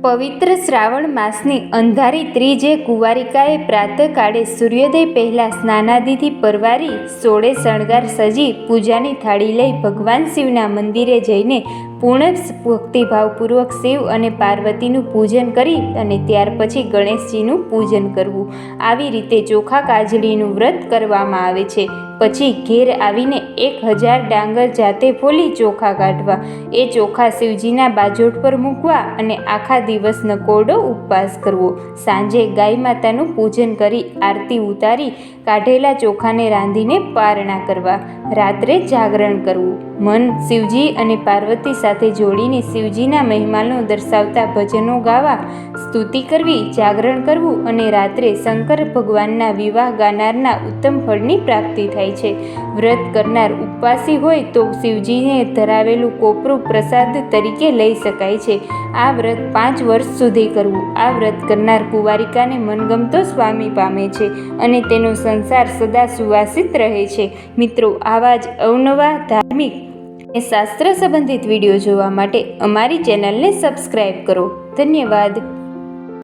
પવિત્ર શ્રાવણ માસની અંધારી ત્રીજે કુંવારિકાએ પ્રાતઃકાળે સૂર્યોદય પહેલાં સ્નાનાદિથી પરવારી સોળે શણગાર સજી પૂજાની થાળી લઈ ભગવાન શિવના મંદિરે જઈને પૂર્ણ ભક્તિભાવપૂર્વક શિવ અને પાર્વતીનું પૂજન કરી અને ત્યાર પછી ગણેશજીનું પૂજન કરવું. આવી રીતે ચોખા કાજળીનું વ્રત કરવામાં આવે છે. પછી ઘેર આવીને એક હજાર ડાંગર જાતે ફોલી ચોખા કાઢવા. એ ચોખા શિવજીના બાજોટ પર મૂકવા અને આખા દિવસનો કોરડો ઉપવાસ કરવો. સાંજે ગાય માતાનું પૂજન કરી આરતી ઉતારી કાઢેલા ચોખાને રાંધીને પારણા કરવા. રાત્રે જાગરણ કરવું. મન શિવજી અને પાર્વતી સાથે જોડીને શિવજીના મહિમાનો દર્શાવતા ભજનો ગાવા સ્તુતિ કરવી, જાગરણ કરવું અને રાત્રે શંકર ભગવાનના વિવાહ ગાનારના ઉત્તમ ફળની પ્રાપ્તિ થાય છે. વ્રત કરનાર ઉપવાસી હોય તો શિવજીને ધરાવેલું કોપરું પ્રસાદ તરીકે લઈ શકાય છે. આ વ્રત પાંચ વર્ષ સુધી કરવું. આ વ્રત કરનાર કુંવારિકાને મનગમતો સ્વામી પામે છે અને તેનો સંસાર સદા સુવાસિત રહે છે. મિત્રો, આવા જ અવનવા ધાર્મિક અને શાસ્ત્ર સંબંધિત વીડિયો જોવા માટે અમારી ચેનલને સબસ્ક્રાઈબ કરો. ધન્યવાદ.